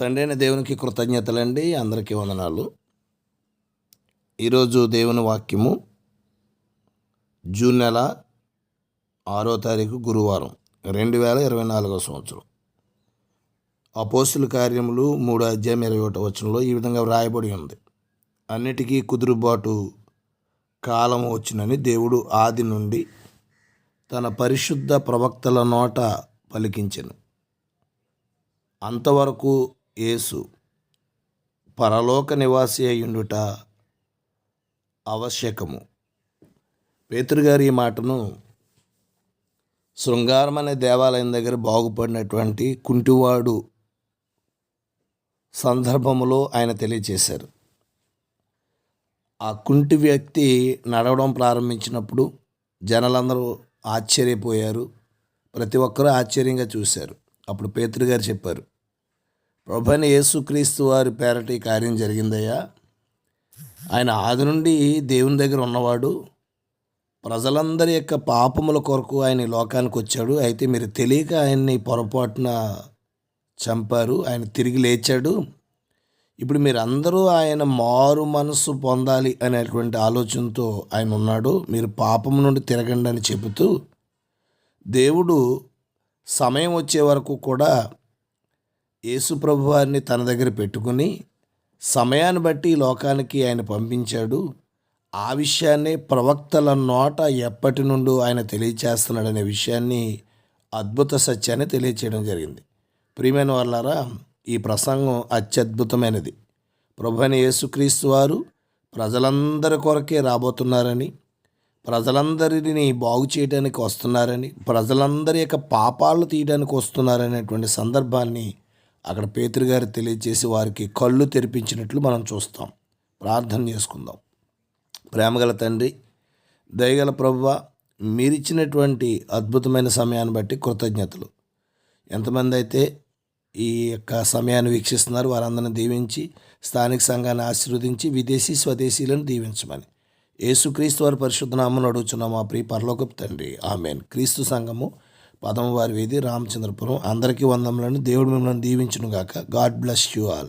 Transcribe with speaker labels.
Speaker 1: తండ్రి అయిన దేవునికి కృతజ్ఞతలండి. అందరికీ వందనాలు. ఈరోజు దేవుని వాక్యము జూన్ నెల ఆరో తారీఖు గురువారం రెండు వేల ఇరవై నాలుగో సంవత్సరం. అపోస్తుల కార్యములు మూడు అధ్యాయం ఇరవై ఒకటో వచనంలో ఈ విధంగా వ్రాయబడి ఉంది. అన్నిటికీ కుదురుబాటు కాలం వచ్చినని దేవుడు ఆది నుండి తన పరిశుద్ధ ప్రవక్తల నోట పలికించను. అంతవరకు యేసు పరలోక నివాసి అయ్యుండుట ఆవశ్యకము. పేతురు గారి ఈ మాటను శృంగారం అనే దేవాలయం దగ్గర బాగుపడినటువంటి కుంటివాడు సందర్భములో ఆయన తెలియచేశారు ఆ కుంటి వ్యక్తి నడవడం ప్రారంభించినప్పుడు జనాలందరూ ఆశ్చర్యపోయారు. ప్రతి ఒక్కరూ ఆశ్చర్యంగా చూశారు. అప్పుడు పేతురు గారు చెప్పారు ప్రభని యేసుక్రీస్తు వారి పేరటి కార్యం జరిగిందయ్యా. ఆయన ఆది నుండి దేవుని దగ్గర ఉన్నవాడు. ప్రజలందరి యొక్క పాపముల కొరకు ఆయన లోకానికి వచ్చాడు. అయితే మీరు తెలియక ఆయన్ని పొరపాటున చంపారు. ఆయన తిరిగి లేచాడు. ఇప్పుడు మీరు అందరూ ఆయన మారు మనస్సు పొందాలి అనేటువంటి ఆలోచనతో ఆయన ఉన్నాడు. మీరు పాపం నుండి తిరగండి అని చెబుతూ దేవుడు సమయం వచ్చే వరకు కూడా యేసుప్రభు వారిని తన దగ్గర పెట్టుకుని సమయాన్ని బట్టి లోకానికి ఆయన పంపించాడు. ఆ విషయాన్ని ప్రవక్తల నోట ఎప్పటి నుండి ఆయన తెలియచేస్తున్నాడనే విషయాన్ని అద్భుత సత్యాన్ని తెలియచేయడం జరిగింది. ప్రియమైన వాళ్ళారా ఈ ప్రసంగం అత్యద్భుతమైనది. ప్రభు యేసుక్రీస్తు వారు ప్రజలందరి కొరకే రాబోతున్నారని ప్రజలందరిని బాగు చేయడానికి వస్తున్నారని ప్రజలందరి యొక్క పాపాలు తీయడానికి వస్తున్నారనేటువంటి సందర్భాన్ని అక్కడ పేతురు గారు తెలియజేసి వారికి కళ్ళు తెరిపించినట్లు మనం చూస్తాం. ప్రార్థన చేసుకుందాం. ప్రేమగల తండ్రి దయగల ప్రభువ మీరిచ్చినటువంటి అద్భుతమైన సమయాన్ని బట్టి కృతజ్ఞతలు. ఎంతమంది అయితే ఈ యొక్క సమయాన్ని వీక్షిస్తున్నారు వారందరిని దీవించి స్థానిక సంఘాన్ని ఆశీర్వదించి విదేశీ స్వదేశీలను దీవించమని. యేసుక్రీస్తు వారి పరిశుద్ధనామను అడుగుచున్నాం మా ప్రియ పరలోకపు తండ్రి. ఆమెన్. క్రీస్తు సంఘము పదమవారి వీధి రామచంద్రపురం. అందరికీ వందములను. దేవుడు మిమ్మల్ని దీవించునుగాక. God bless you all.